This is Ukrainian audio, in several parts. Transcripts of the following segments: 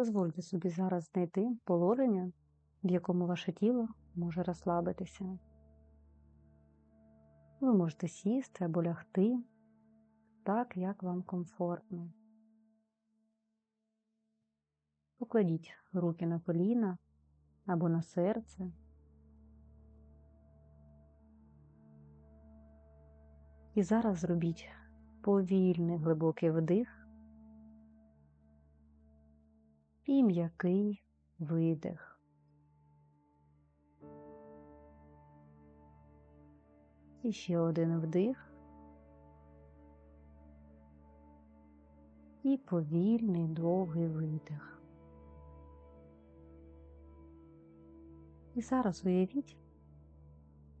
Дозвольте собі зараз знайти положення, в якому ваше тіло може розслабитися. Ви можете сісти або лягти так, як вам комфортно. Покладіть руки на коліна або на серце. І зараз зробіть повільний глибокий вдих і м'який видих. І ще один вдих. І повільний довгий видих. І зараз уявіть,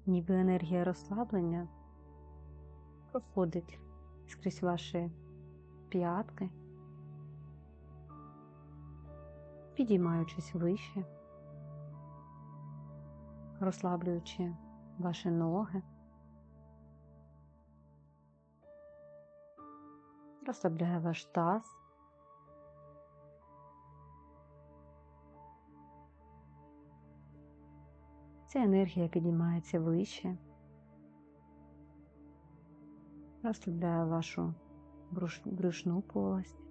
ніби енергія розслаблення проходить скрізь ваші п'ятки, підіймаючись вище, розслаблюючи ваші ноги, розслабляє ваш таз. Ця енергія підіймається вище, розслабляє вашу брюшну полость,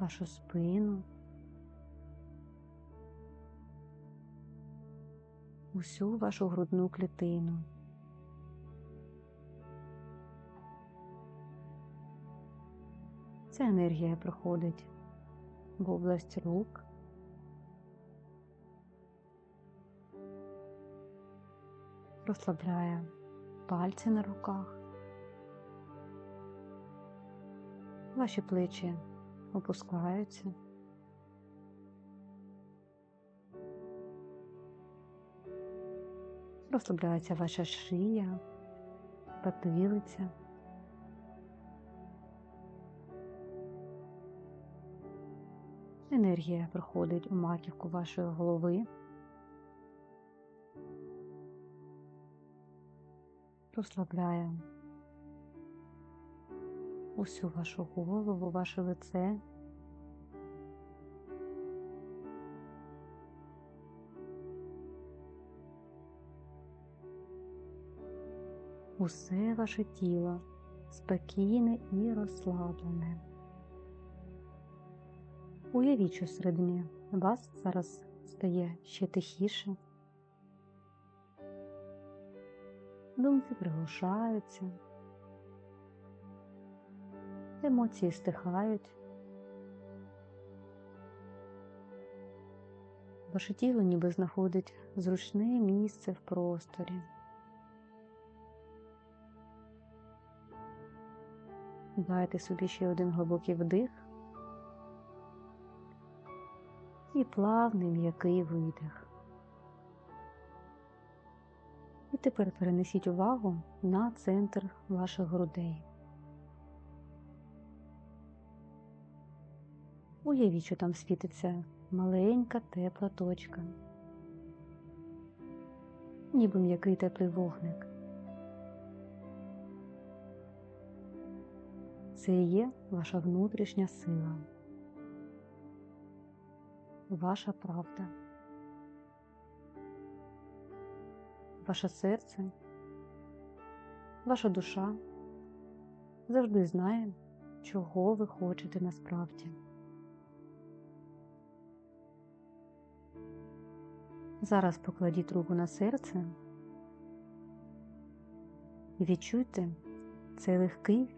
вашу спину, усю вашу грудну клітину. Ця енергія проходить в область рук. Розслабляє пальці на руках, ваші плечі опускаються. Розслабляється ваша шия, потилиця. Енергія проходить у маківку вашої голови. Розслабляє усю вашу голову, ваше лице. Усе ваше тіло спокійне і розслаблене. Уявіть, що всередині вас зараз стає ще тихіше. Думки приглушаються, емоції стихають. Ваше тіло ніби знаходить зручне місце в просторі. Дайте собі ще один глибокий вдих і плавний м'який видих. І тепер перенесіть увагу на центр ваших грудей. Уявіть, що там світиться маленька тепла точка, ніби м'який теплий вогник. Це і є ваша внутрішня сила, ваша правда. Ваше серце, ваша душа завжди знає, чого ви хочете насправді. Зараз покладіть руку на серце і відчуйте цей легкий,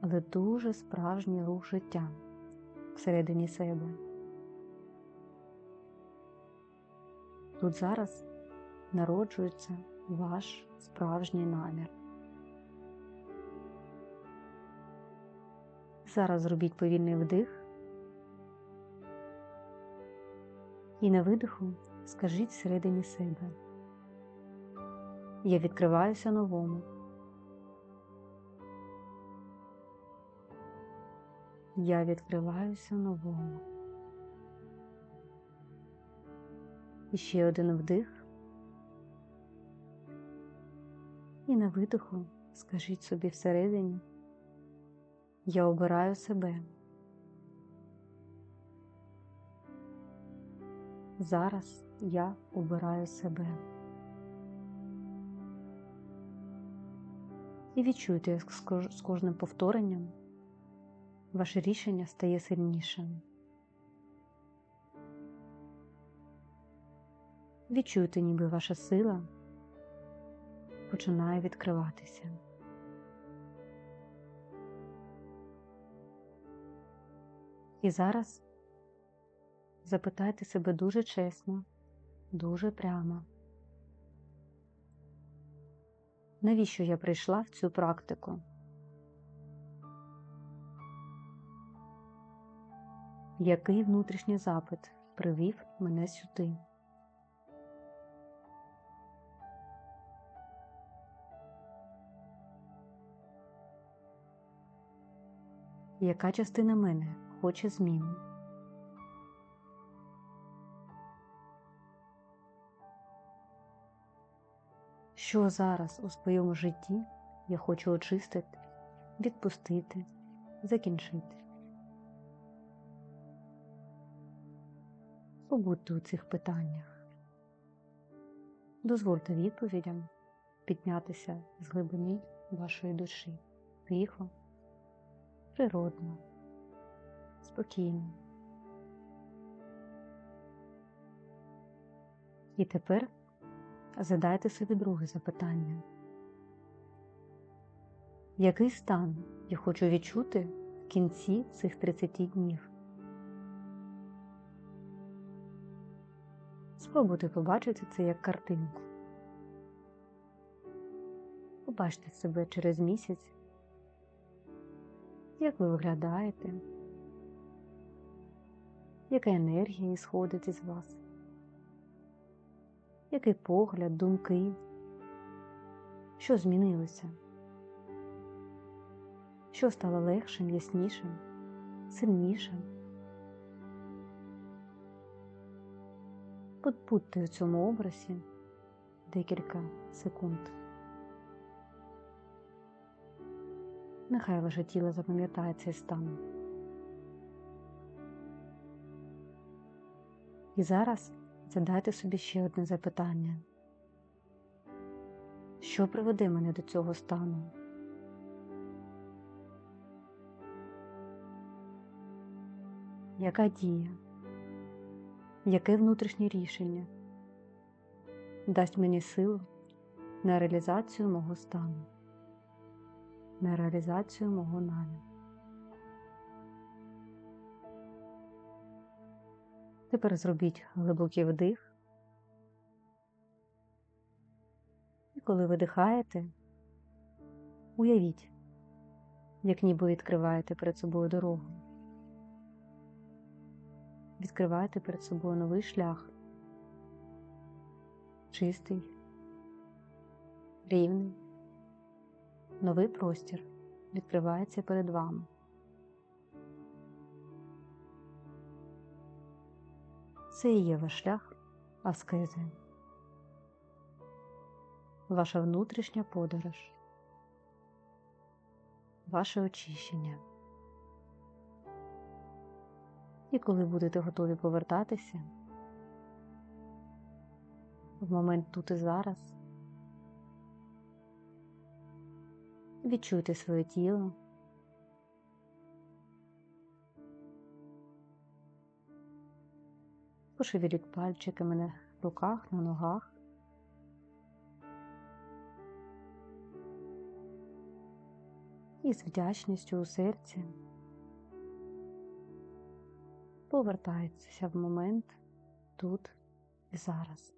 але дуже справжній рух життя всередині себе. Тут зараз народжується ваш справжній намір. Зараз зробіть повільний вдих і на видиху скажіть всередині себе. Я відкриваюся новому. Я відкриваюся новому. І ще один вдих. І на видиху скажіть собі всередині, я обираю себе. Зараз я обираю себе. І відчуйте, як з кожним повторенням ваше рішення стає сильнішим. Відчуйте, ніби ваша сила починає відкриватися. І зараз запитайте себе дуже чесно, дуже прямо. Навіщо я прийшла в цю практику? Який внутрішній запит привів мене сюди? Яка частина мене хоче зміни? Що зараз у своєму житті я хочу очистити, відпустити, закінчити? Побудьте у цих питаннях. Дозвольте відповідям піднятися з глибини вашої душі тихо, природно, спокійно. І тепер задайте собі друге запитання. Який стан я хочу відчути в кінці цих 30 днів? Спробуйте побачити це як картинку. Побачте себе через місяць, як ви виглядаєте, яка енергія ісходить із вас, який погляд, думки, що змінилося, що стало легшим, яснішим, сильнішим. Побудьте в цьому образі декілька секунд. Нехай ваше тіло запам'ятає цей стан. І зараз задайте собі ще одне запитання. Що приведе мене до цього стану? Яка дія? Яке внутрішнє рішення дасть мені силу на реалізацію мого стану, на реалізацію мого наміру? Тепер зробіть глибокий вдих. І коли видихаєте, уявіть, як ніби відкриваєте перед собою дорогу. Відкриваєте перед собою новий шлях, чистий, рівний, новий простір відкривається перед вами. Це і є ваш шлях аскези, ваша внутрішня подорож, ваше очищення. І коли будете готові повертатися, в момент тут і зараз, відчуйте своє тіло. Пошевеліть пальчиками на руках, на ногах. І з вдячністю у серці повертається в момент тут і зараз.